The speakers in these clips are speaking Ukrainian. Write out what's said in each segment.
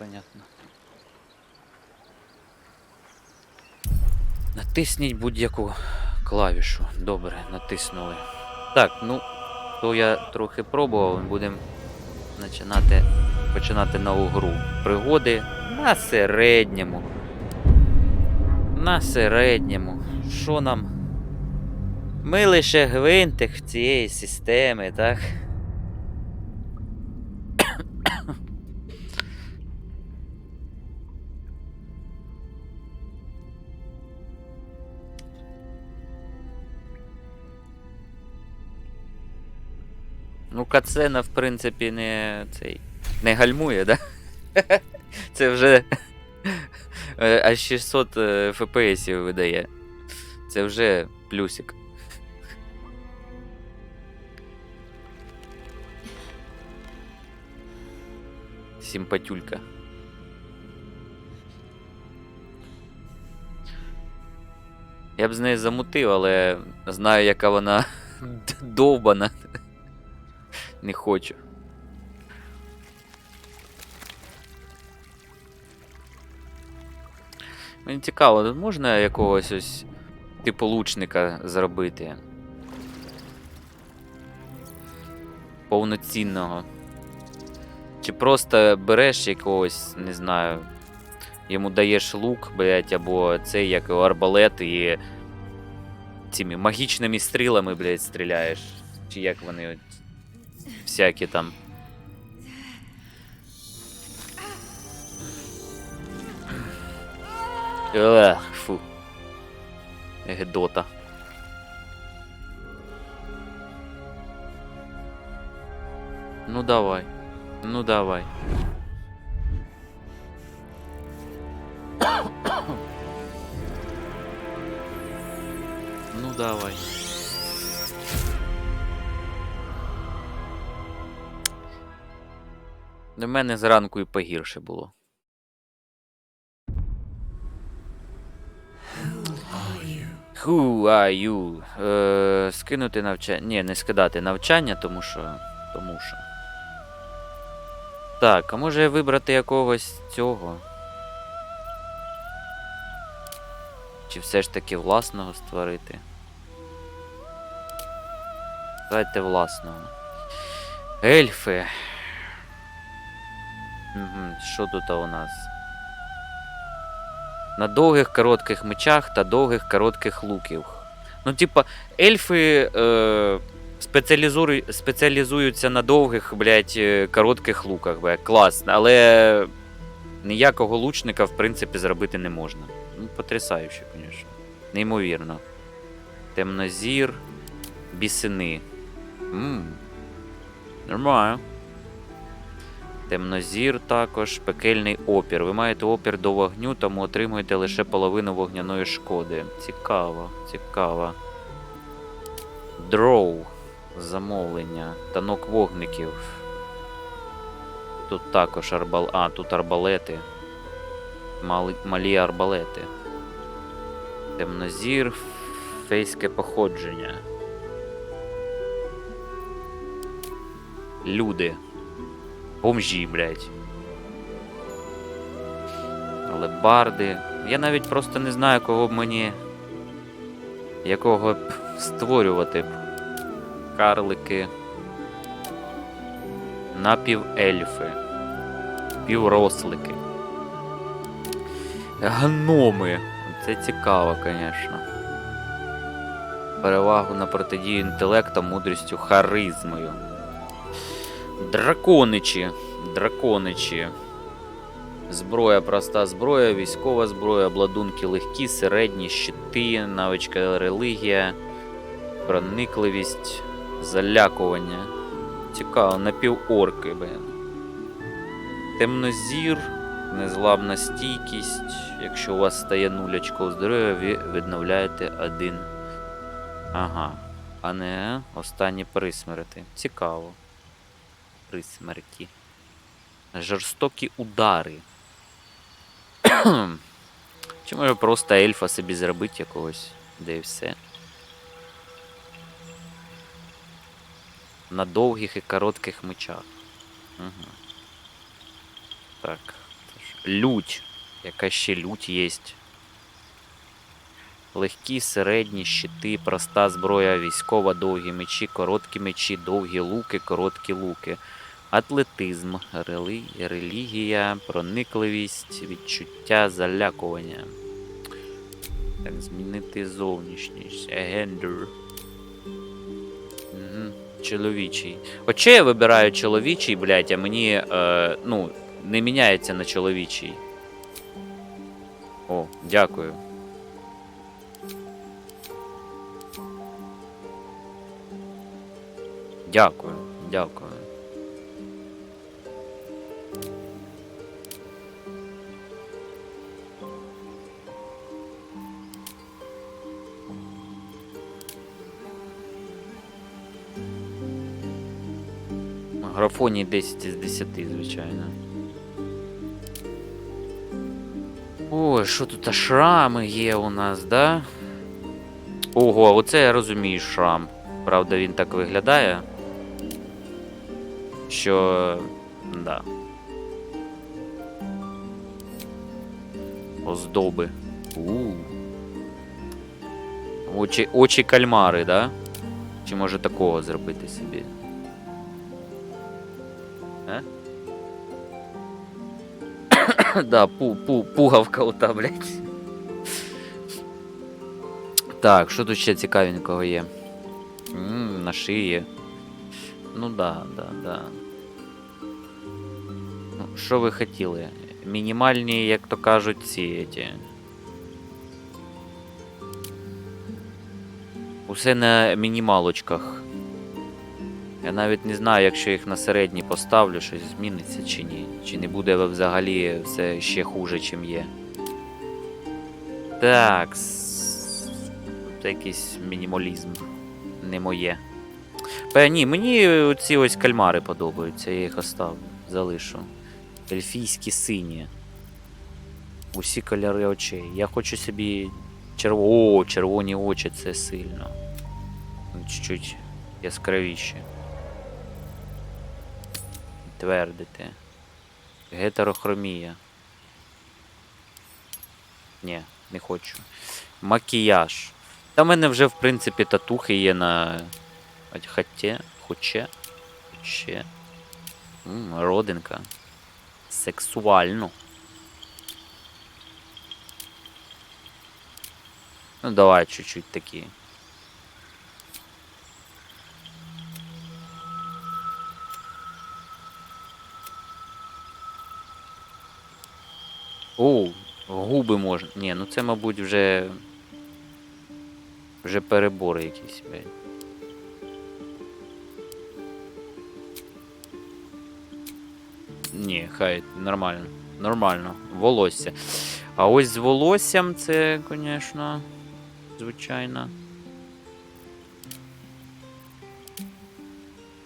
Понятно. Натисніть будь-яку клавішу. Добре, натиснули. Так, ну, то я трохи пробував, будемо починати, починати нову гру. Пригоди на середньому. На середньому. Що нам? Ми лише гвинтик цієї системи, так? Ну, кацена, в принципі, не цей. Не гальмує, да? Це вже е, аж 600 е, FPS видає. Це вже плюсик. Симпатюлька. Я б з нею замутив, але знаю, яка вона довбана. Не хочу. Мені цікаво, можна якогось ось типу лучника зробити. Повноцінного. Чи просто береш якогось, не знаю, йому даєш лук, блять, або цей як арбалет і цими магічними стрілами, блять, стріляєш. Чи як вони всякі там. Ех, фу. Гедота. Ну давай. Ну давай. Ну давай. До мене зранку і погірше було. Who are you? Е, скинути навчання. Ні, не скидати навчання, тому що. Тому що. Так, а може вибрати якогось цього? Чи все ж таки власного створити? Давайте власного. Ельфи. Угу, що тут у нас? На довгих коротких мечах та довгих коротких луків. Ну, типа, ельфи е, спеціалізують, спеціалізуються на довгих, блядь, е, коротких луках, блядь, класно, але ніякого лучника, в принципі, зробити не можна. Ну, потрясающе, звісно. Неймовірно. Темнозір, бісини. Нормально. Темнозір також, пекельний опір. Ви маєте опір до вогню, тому отримуєте лише половину вогняної шкоди. Цікаво, цікаво. Дроу. Замовлення. Танок вогників. Тут також арбал... А, тут арбалети. Мали... Малі арбалети. Темнозір. Фейське походження. Люди. Бомжі, блядь. Лебарди. Я навіть просто не знаю, кого б мені. Якого б створювати б. Карлики. Напівельфи. Піврослики. Гноми. Це цікаво, звісно. Перевагу на протидію інтелектом, мудрістю, харизмою. Драконичі. Драконичі. Зброя, проста зброя, військова зброя, обладунки легкі, середні, щити, навичка релігія, проникливість, залякування. Цікаво, напіворки, блин. Темнозір, незламна стійкість. Якщо у вас стає нулячко здоров'я, ви відновляєте один. Ага. А не останні присмерти. Цікаво присмерті. Жорстокі удари. Чи може просто ельфа собі зробити якогось, де і все. На довгих і коротких мечах. Угу. Так, Лють. Яка ще лють є. Легкі, середні щити, проста зброя, військова, довгі мечі, короткі мечі, довгі луки, короткі луки. Атлетизм, рели... релігія, проникливість, відчуття, залякування. Так, змінити зовнішність. Гендер. Угу. Чоловічий. От че я вибираю чоловічий, блядь, а мені, е, ну, не міняється на чоловічий. О, дякую. Дякую, дякую. Графоні 10 із 10, звичайно. Ой, що тут шрами є у нас, да? Ого, оце я розумію шрам. Правда, він так виглядає. Що. Да. Оздоби. у Очі, очі кальмари, да? Чи може такого зробити собі? А? да, пу, пу, пугавка ота, блядь. Так, що тут ще цікавенького є? М, на шиї. Ну да, да, да. Що ви хотіли? Мінімальні, як то кажуть, ці еті. Усе на мінімалочках. Я навіть не знаю, якщо їх на середні поставлю, щось зміниться чи ні. Чи не буде взагалі все ще хуже, чим є. Так. Тут якийсь мінімалізм. Не моє. Е, ні, мені ці ось кальмари подобаються, я їх оставлю, залишу. Ельфійські сині. Усі кольори очей. Я хочу собі черво... О, червоні очі це сильно. Ну, Чуть-чуть яскравіші. Твердити. Гетерохромія. Ні, не хочу. Макіяж. Та в мене вже, в принципі, татухи є на хоче, хоче. М, родинка. Сексуально. Ну, давай чуть-чуть такі. О, губи можна. Ні, ну це, мабуть, вже. Вже перебори якісь, блядь. Ні, хай нормально. Нормально. Волосся. А ось з волоссям це, звісно, звичайно.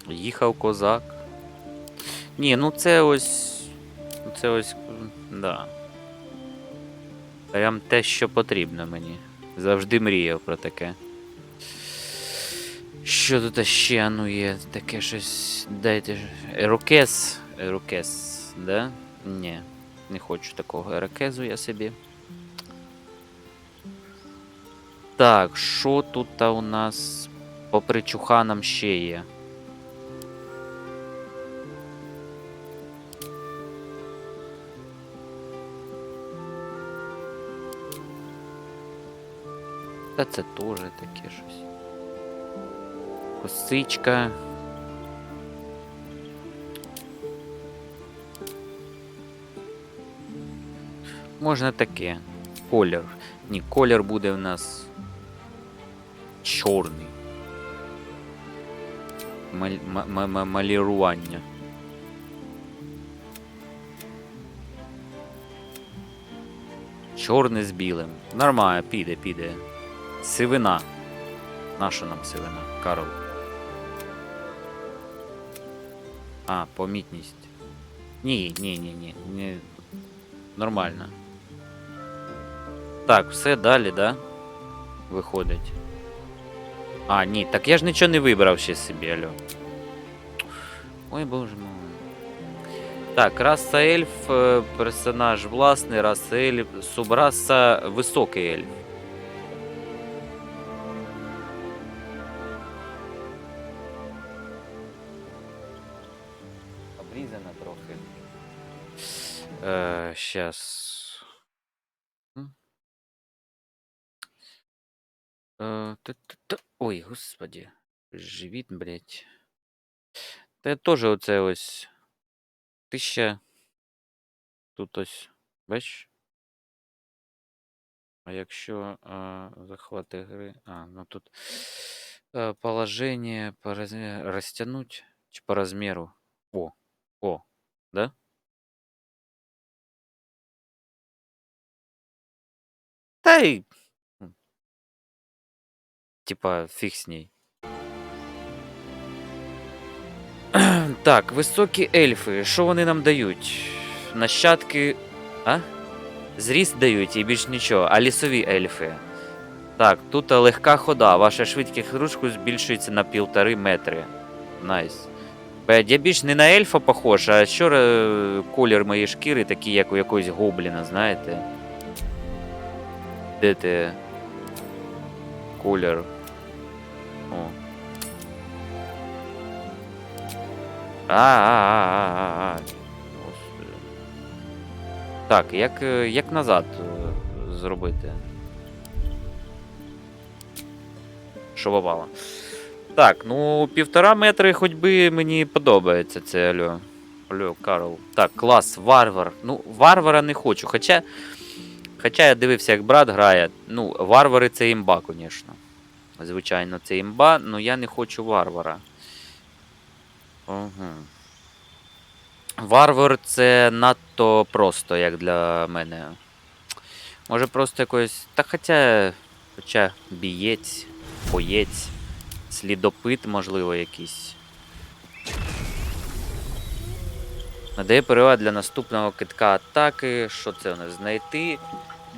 Їхав козак. Ні, ну це ось. Це ось. Да. Прям те, що потрібно мені. Завжди мріяв про таке. Що тут ще ну є? Таке щось. Дайте. Ерокез. Ерокез, да? Ні. Не хочу такого ерокезу я собі. Так, що тут у нас по причуханам ще є? Та це теж таке щось. Косичка. Можна таке. Колір. Ні, колір буде в нас чорний. Малірування. Чорний з білим. Нормально, піде, піде. Сивина. Наша нам сивина, Карл. А, помітність. Ні, ні, ні, ні. ні. Нормально. Так, все далі, да? Виходить. А, ні, так я ж нічого не вибрав ще собі, алло. Ой, боже мой. Так, раса ельф, е, персонаж власний, раса ельф, субраса високий ельф. Е, та-та-та. Ой, господи. Живіт, блядь. Та я теж оце ось. Тисяча. Тут ось. Бач? А якщо а, захвати гри. А, ну тут е, положення по розмі... розтягнуть чи по розміру. О, о, да? Й. м, Типа, фіг з ней. Так, високі ельфи. Що вони нам дають? Нащадки. А? Зріст дають і більш нічого. А лісові ельфи. Так, тут легка хода. Ваша швидкість ручку збільшується на півтори метри. Найс. Блядь, я більш не на ельфа похож, а що е, колір моєї шкіри такий, як у якогось гобліна, знаєте? Де ти? Колір. О. А-а-а-а-а. Так, як, е, як назад е, зробити? Що попало? Так, ну півтора метри ходьби мені подобається це алло. Алло, Карл. Так, клас, варвар. Ну, варвара не хочу. Хоча. Хоча я дивився, як брат грає. Ну, варвари це імба, звісно. Звичайно, це імба, але я не хочу варвара. Угу. Варвар це надто просто, як для мене. Може просто якось. Та хоча. Хоча бієць, боєць, слідопит, можливо, якийсь. Надає перевагу для наступного китка атаки. Що це у нас? Знайти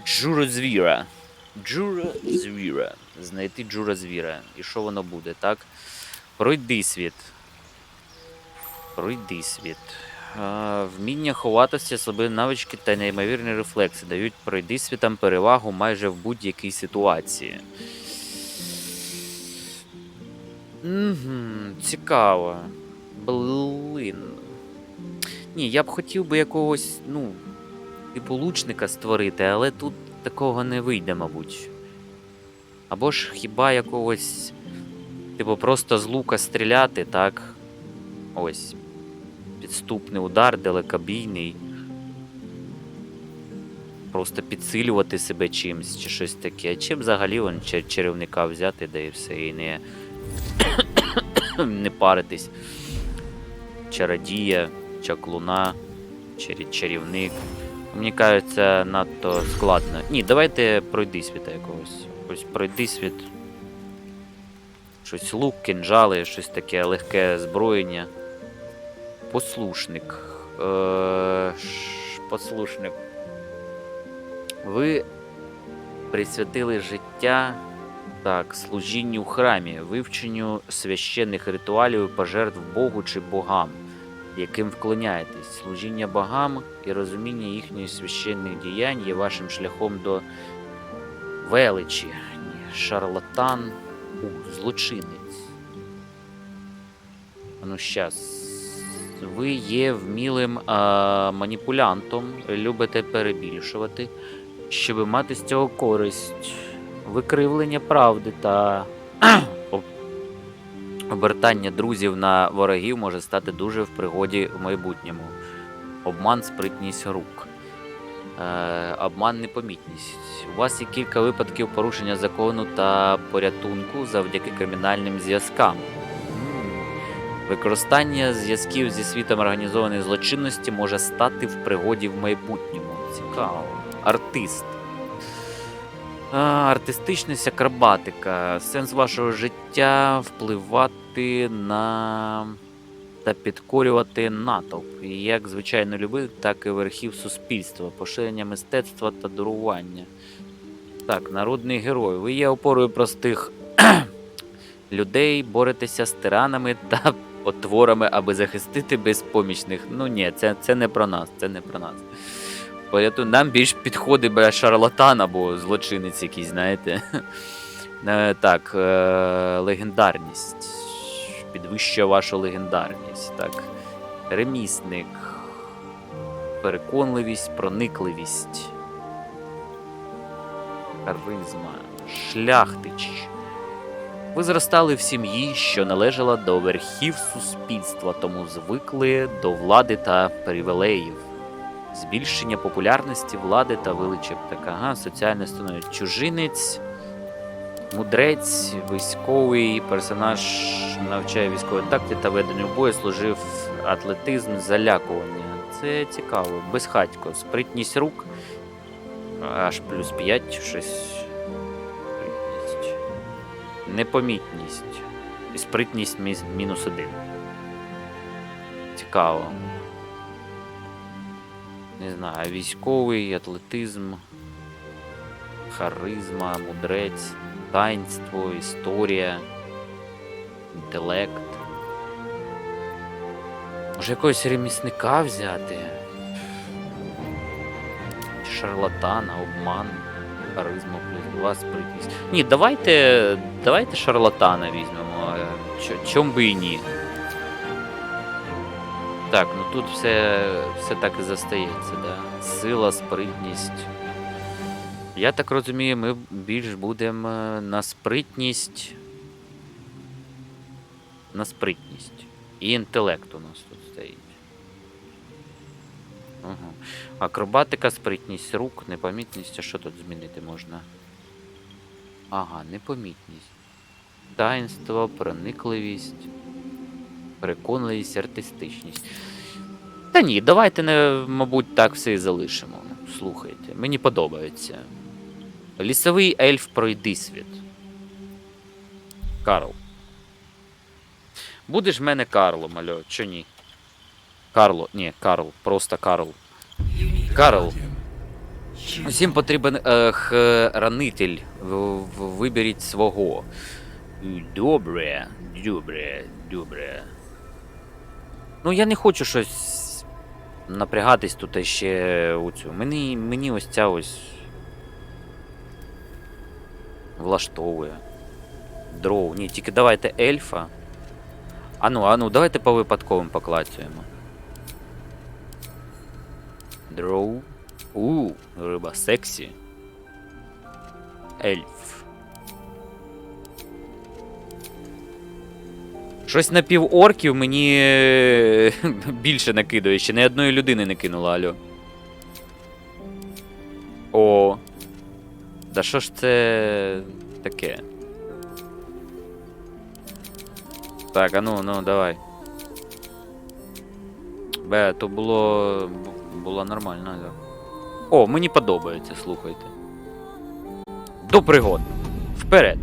джурозвіра. Джурозвіра. Знайти джурозвіра. І що воно буде, так? Пройди світ. Пройди світ. Вміння ховатися, слабі навички та неймовірні рефлекси дають пройди світам перевагу майже в будь-якій ситуації. Угу, цікаво. Блин. Ні, я б хотів би якогось, ну, типу лучника створити, але тут такого не вийде, мабуть. Або ж хіба якогось, типу, просто з лука стріляти, так? Ось. Підступний удар, далекобійний. Просто підсилювати себе чимсь чи щось таке. Чи взагалі он чар- чарівника взяти, да і все, і не, не паритись. Чародія, чаклуна, чарі- чарівник. Мені кажеться, надто складно. Ні, давайте пройди світа якогось. Ось пройди світ. Щось лук, кинжали, щось таке легке зброєння. Послушник. Е, послушник. Ви присвятили життя так, служінню в храмі, вивченню священних ритуалів і пожертв Богу чи богам, яким вклоняєтесь. Служіння богам і розуміння їхніх священних діянь є вашим шляхом до величі. Шарлатан, у, злочинець. Ну, щас. Ви є вмілим а, маніпулянтом, любите перебільшувати, щоб мати з цього користь, викривлення правди та обертання друзів на ворогів може стати дуже в пригоді в майбутньому. Обман, спритність рук. Е, обман, непомітність. У вас є кілька випадків порушення закону та порятунку завдяки кримінальним зв'язкам. Використання зв'язків зі світом організованої злочинності може стати в пригоді в майбутньому. Цікаво. Артист. А, артистичність, акробатика. Сенс вашого життя впливати на та підкорювати натовп. Як звичайно любив, так і верхів суспільства, поширення мистецтва та дарування. Так, народний герой. Ви є опорою простих людей, боретеся з тиранами та потворами, аби захистити безпомічних. Ну ні, це, це не про нас, це не про нас. Поряту- Нам більш підходить бля, шарлатан або злочинець якийсь, знаєте. Е, Так, е, легендарність. Підвищує вашу легендарність. Так. Ремісник. Переконливість, проникливість. Харизма. Шляхтич. Ви зростали в сім'ї, що належала до верхів суспільства, тому звикли до влади та привілеїв. Збільшення популярності влади та величі птака. Ага, соціальне становище. Чужинець, мудрець, військовий персонаж навчає військової тактики та веденню бою, служив атлетизм, залякування. Це цікаво. Безхатько. Спритність рук. Аж плюс 5, щось. Непомітність. І спритність мінус 1. Цікаво. Не знаю, військовий, атлетизм, харизма, мудрець, таїнство, історія, інтелект. Може якогось ремісника взяти? Шарлатана, обман, харизма плюс 2, спритність. Ні, давайте. Давайте шарлатана візьмемо. Чом би і ні. Так, ну тут все, все так і застається, да. Сила, спритність. Я так розумію, ми більш будемо е, на спритність. На спритність. І інтелект у нас тут стоїть. Угу. Акробатика, спритність рук, непомітність. А що тут змінити можна? Ага, непомітність. Таїнство, проникливість, переконливість, артистичність. Та ні, давайте, не, мабуть, так все і залишимо. Слухайте, мені подобається. Лісовий ельф пройди світ. Карл. Будеш в мене Карло, мальо, чи ні? Карло, ні, Карл, просто Карл. Карл. Усім потрібен е, хранитель. Виберіть свого. Добре, добре, добре. Ну, я не хочу щось напрягатись тут ще у цю. Мені, мені ось ця ось. Влаштовує. Дроу. Ні, тільки давайте ельфа. Ану, ану, давайте по випадковим поклацюємо. Дроу. У, риба сексі. Ельф. Щось на пів-орків мені е, більше накидує, ще не одної людини не кинула, алло. О. Да що ж це таке? Так, а ну, ну, давай. Бе, то було. бу- було нормально, да. О, мені подобається, слухайте. До пригод. Вперед!